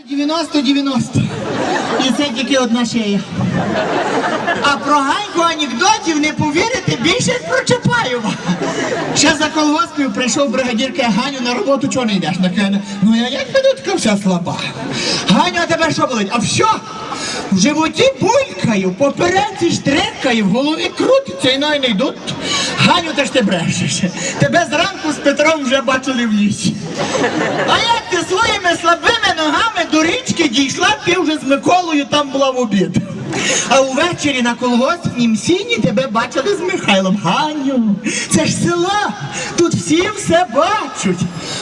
90-90. І це тільки одна шея. А про Ганьку анекдотів не повірите більше про Чапаєва. Ще за колгоспів прийшов бригадір каже, Ганю, на роботу чого не йдеш? Накине, ну я як піду така вся слаба. Ганю, а тебе що болить? А все? В животі булькаю, попереці штрикаю, в голові крутиться і най йдуть. Ганю, ти ж ти брешеш. Тебе зранку з Петром вже бачили в лісі. А як ти своїми слабими ногами до річки дійшла, ти вже з Миколою там була в обід. А увечері на колгоспнім сіні тебе бачили з Михайлом. Ганю, це ж село, тут всі все бачать.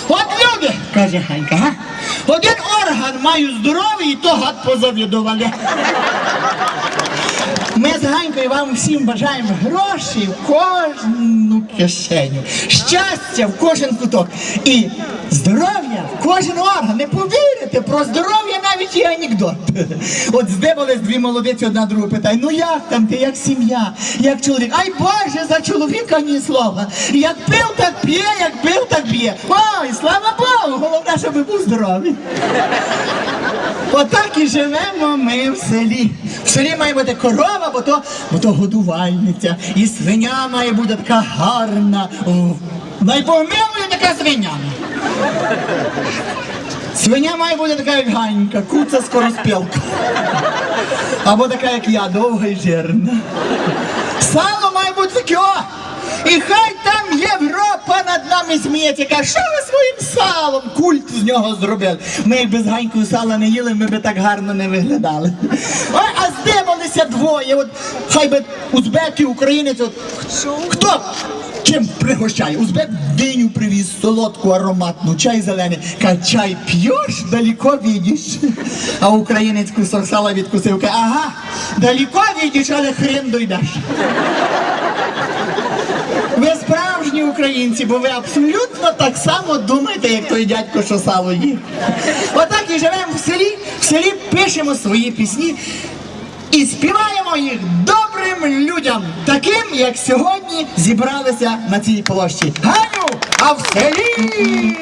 От люди, каже Ганька, га? один орган маю здоровий, і то гад позавідували. Ми з Ганькою вам всім бажаємо грошей в кожну кишеню, щастя в кожен куток і здоров'я в кожен орган. Не повірите, про здоров'я навіть є анекдот. От здивились дві молодиці одна другу питає, ну як там ти, як сім'я, як чоловік? Ай Боже, за чоловіка ні слова. Як пив, так п'є, як пив, так б'є. Ой, слава Богу, головне, щоб був здоровий. Отак і живемо ми в селі. В селі має бути корова, бо то, бо то годувальниця. І свиня має бути така гарна. Найпомилує така свиня. Свиня має бути така, як Ганька, куца скороспілка. Або така, як я, довга і жирна. Сало має бути таке! І хай там Європа над нами сміється, що ви своїм салом культ з нього зробили. Ми як без ганькою сала не їли, ми би так гарно не виглядали. Ой, а здивалися двоє. От хай би узбеки, українець, от хто чим пригощає? Узбек диню привіз, солодку, ароматну, чай зелений. Каже, чай п'єш, далеко відеш. А українець кусок сала відкусив, каже, ага, далеко відеш, але хрен дойдеш. Українці, бо ви абсолютно так само думаєте, як той дядько, що сало їв. Отак і живемо в селі, в селі пишемо свої пісні і співаємо їх добрим людям, таким, як сьогодні зібралися на цій площі. Ганю, а в! Селі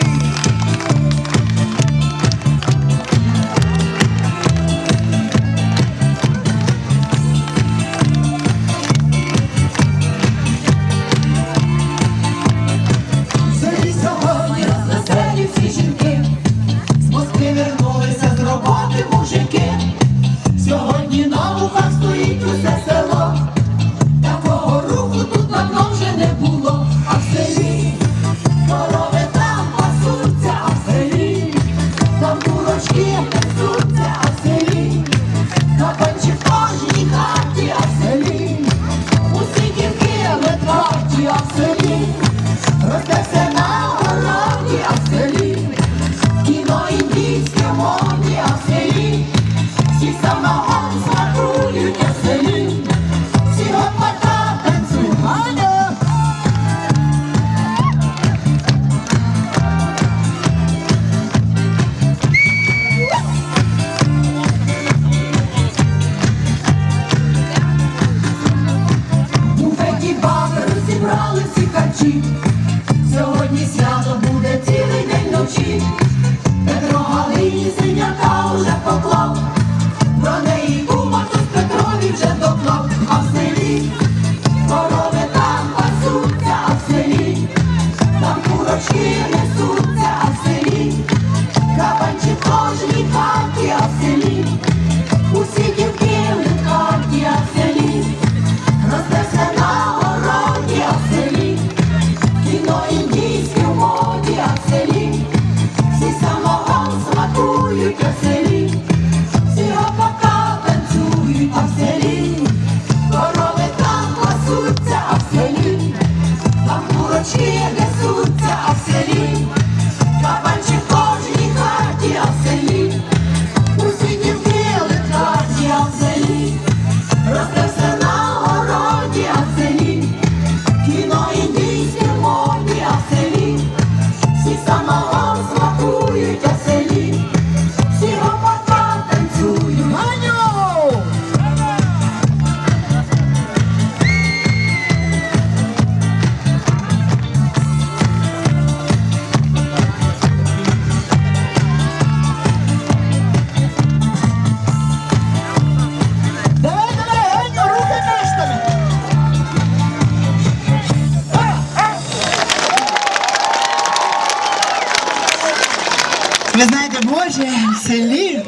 селі,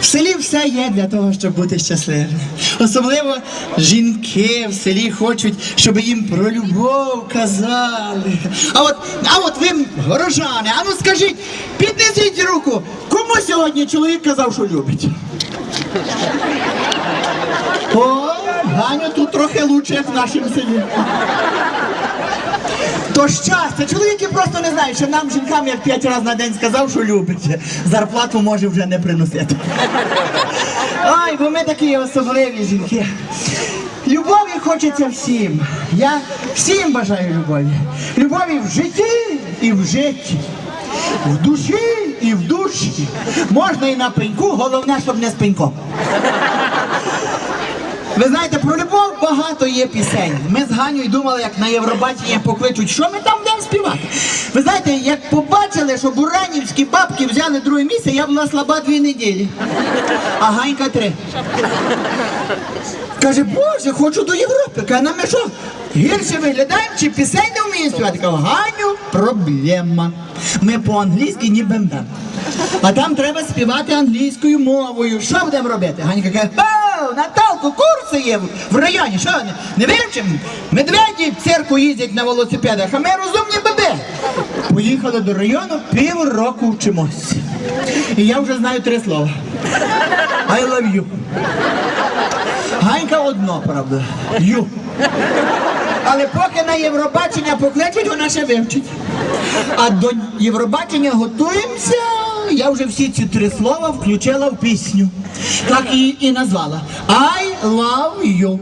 в селі все є для того, щоб бути щасливим. Особливо жінки в селі хочуть, щоб їм про любов казали. А от, а от ви, горожани, а ну скажіть, піднесіть руку, кому сьогодні чоловік казав, що любить? О, Ганя тут трохи лучше, в нашому селі. То щастя, чоловіки просто не знають, що нам, жінкам, як п'ять разів на день сказав, що любить, зарплату може вже не приносити. Ай, бо ми такі особливі жінки. Любові хочеться всім. Я всім бажаю любові. Любові в житті і в житті. В душі і в душі. Можна і на пеньку, головне, щоб не з пеньком. Ви знаєте, про любов багато є пісень. Ми з Ганю думали, як на Євробачення покличуть, що ми там будемо співати. Ви знаєте, як побачили, що буранівські бабки взяли друге місце, я була слаба дві неділі. А Ганька три. Каже, Боже, хочу до Європи. Каже, нам ми що? Гірше виглядаємо, чи пісень не вміємо співати? Кажу, Ганю, проблема. Ми по-англійськи ні бем-бем. А там треба співати англійською мовою. Що будемо робити? Ганька каже, о, Наталку, курси є в- районі. Що, не, вивчимо? Медведі в церкву їздять на велосипедах, а ми розумні баби. Поїхали до району, півроку вчимось. І я вже знаю три слова. I love you. Ганька одно, правда. Ю. Але поки на Євробачення покличуть, вона ще вивчить. А до Євробачення готуємося. Я вже всі ці три слова включила в пісню. Так її і назвала. I love you.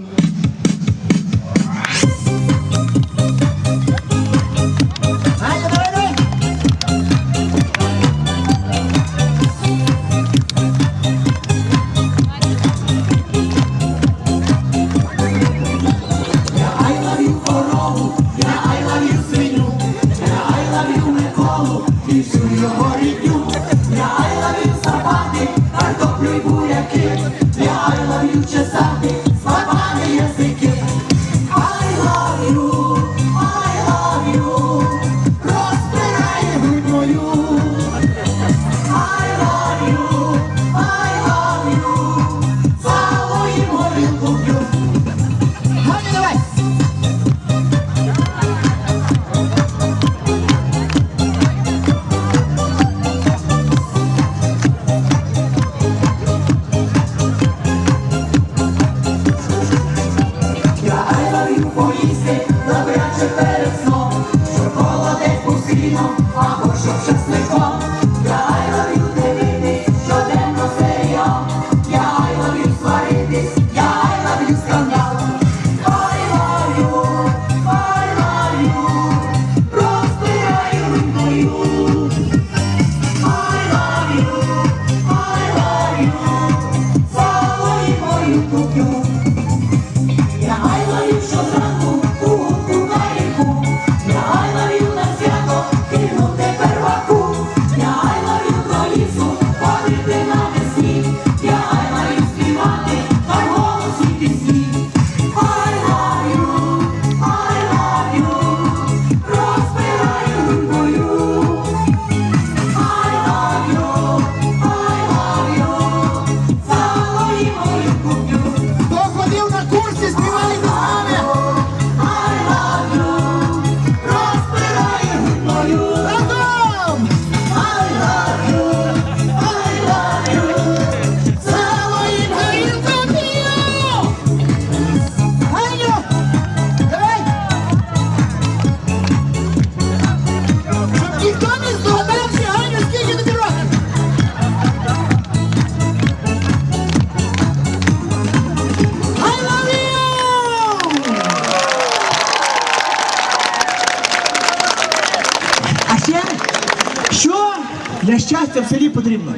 Щастя в селі потрібно?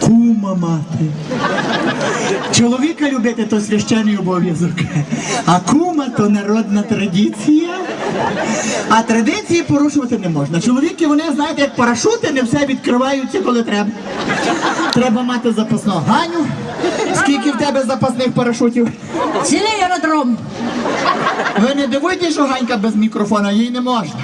Кума мати. Чоловіка любити то священний обов'язок, а кума то народна традиція. А традиції порушувати не можна. Чоловіки, вони, знаєте, як парашути, не все відкриваються, коли треба. Треба мати запасного. Ганю, скільки в тебе запасних парашутів? Цілий аеродром. Ви не дивуйтесь, що Ганька без мікрофона, їй не можна.